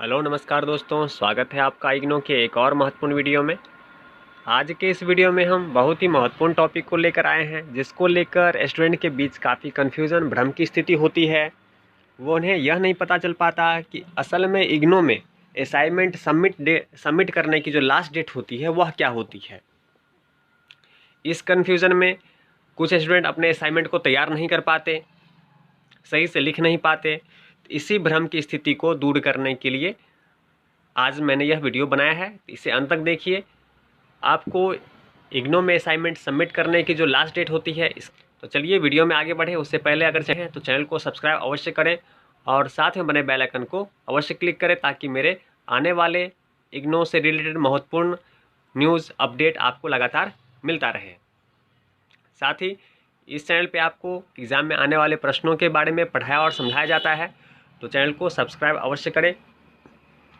Hello, नमस्कार दोस्तों, स्वागत है आपका इग्नो के एक और महत्वपूर्ण वीडियो में। आज के इस वीडियो में हम बहुत ही महत्वपूर्ण टॉपिक को लेकर आए हैं, जिसको लेकर स्टूडेंट के बीच काफ़ी कन्फ्यूज़न भ्रम की स्थिति होती है। वो उन्हें यह नहीं पता चल पाता कि असल में इग्नो में असाइनमेंट सबमिट डे सबमिट करने की जो लास्ट डेट होती है, वह क्या होती है। इस कन्फ्यूज़न में कुछ स्टूडेंट अपने असाइनमेंट को तैयार नहीं कर पाते, सही से लिख नहीं पाते इसी भ्रम की स्थिति को दूर करने के लिए आज मैंने यह वीडियो बनाया है। इसे अंत तक देखिए। आपको इग्नो में असाइनमेंट सबमिट करने की जो लास्ट डेट होती है, इस तो चलिए वीडियो में आगे बढ़े। उससे पहले अगर चाहें तो चैनल को सब्सक्राइब अवश्य करें और साथ में बने बेल आइकन को अवश्य क्लिक करें ताकि मेरे आने वाले इग्नो से रिलेटेड महत्वपूर्ण न्यूज़ अपडेट आपको लगातार मिलता रहे। साथ ही, इस चैनल पे आपको एग्ज़ाम में आने वाले प्रश्नों के बारे में पढ़ाया और समझाया जाता है। तो चैनल को सब्सक्राइब अवश्य करें,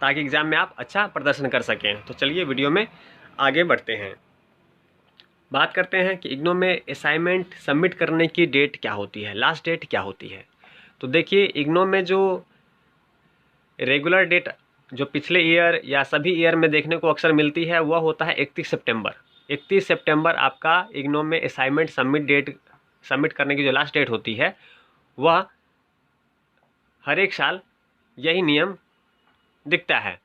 ताकि एग्ज़ाम में आप अच्छा प्रदर्शन कर सकें। तो चलिए वीडियो में आगे बढ़ते हैं। बात करते हैं कि इग्नो में असाइनमेंट सबमिट करने की डेट क्या होती है लास्ट डेट क्या होती है। तो देखिए, इग्नो में जो रेगुलर डेट जो पिछले ईयर या सभी ईयर में देखने को अक्सर मिलती है, वह होता है इकतीस सितंबर। इकतीस सितंबर आपका इग्नो में असाइनमेंट सबमिट डेट सबमिट करने की जो लास्ट डेट होती है, वह हर एक साल यही नियम दिखता है।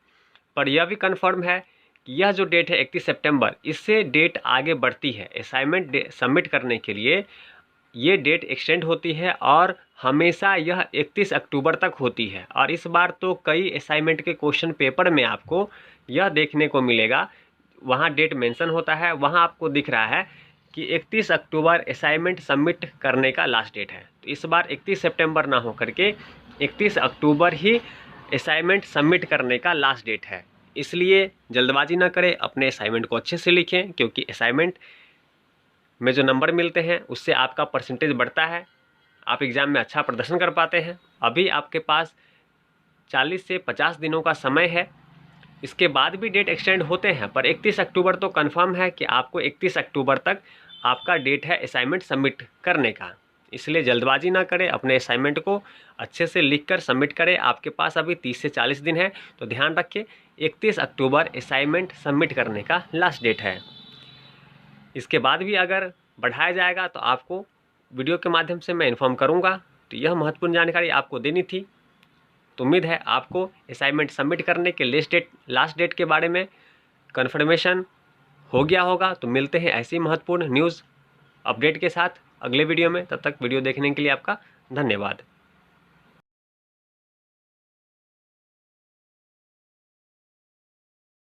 पर यह भी कन्फर्म है कि यह जो डेट है इकतीस सितंबर, इससे डेट आगे बढ़ती है। असाइनमेंट सबमिट करने के लिए ये डेट एक्सटेंड होती है और हमेशा यह 31 अक्टूबर तक होती है। और इस बार तो कई असाइनमेंट के क्वेश्चन पेपर में आपको यह देखने को मिलेगा। वहाँ डेट मेंशन होता है, वहाँ आपको दिख रहा है कि 31 अक्टूबर असाइनमेंट सबमिट करने का लास्ट डेट है। तो इस बार 31 सितंबर ना हो करके 31 अक्टूबर ही असाइनमेंट सबमिट करने का लास्ट डेट है। इसलिए जल्दबाजी ना करें, अपने असाइनमेंट को अच्छे से लिखें, क्योंकि असाइनमेंट में जो नंबर मिलते हैं, उससे आपका परसेंटेज बढ़ता है। आप एग्ज़ाम में अच्छा प्रदर्शन कर पाते हैं। अभी आपके पास 40 से 50 दिनों का समय है। इसके बाद भी डेट एक्सटेंड होते हैं, पर 31 अक्टूबर तो कन्फर्म है कि आपको 31 अक्टूबर तक आपका डेट है असाइनमेंट सबमिट करने का। इसलिए जल्दबाजी ना करें, अपने असाइनमेंट को अच्छे से लिख कर सबमिट करें। आपके पास अभी 30 से 40 दिन है तो ध्यान रखिए 31 अक्टूबर असाइनमेंट सबमिट करने का लास्ट डेट है। इसके बाद भी अगर बढ़ाया जाएगा तो आपको वीडियो के माध्यम से मैं इन्फॉर्म करूँगा। तो यह महत्वपूर्ण जानकारी आपको देनी थी। तो उम्मीद है आपको असाइनमेंट सबमिट करने के लेस्ट डेट लास्ट डेट के बारे में कन्फर्मेशन हो गया होगा। तो मिलते हैं ऐसी महत्वपूर्ण न्यूज़ अपडेट के साथ। अगले वीडियो में। तब तक वीडियो देखने के लिए आपका धन्यवाद।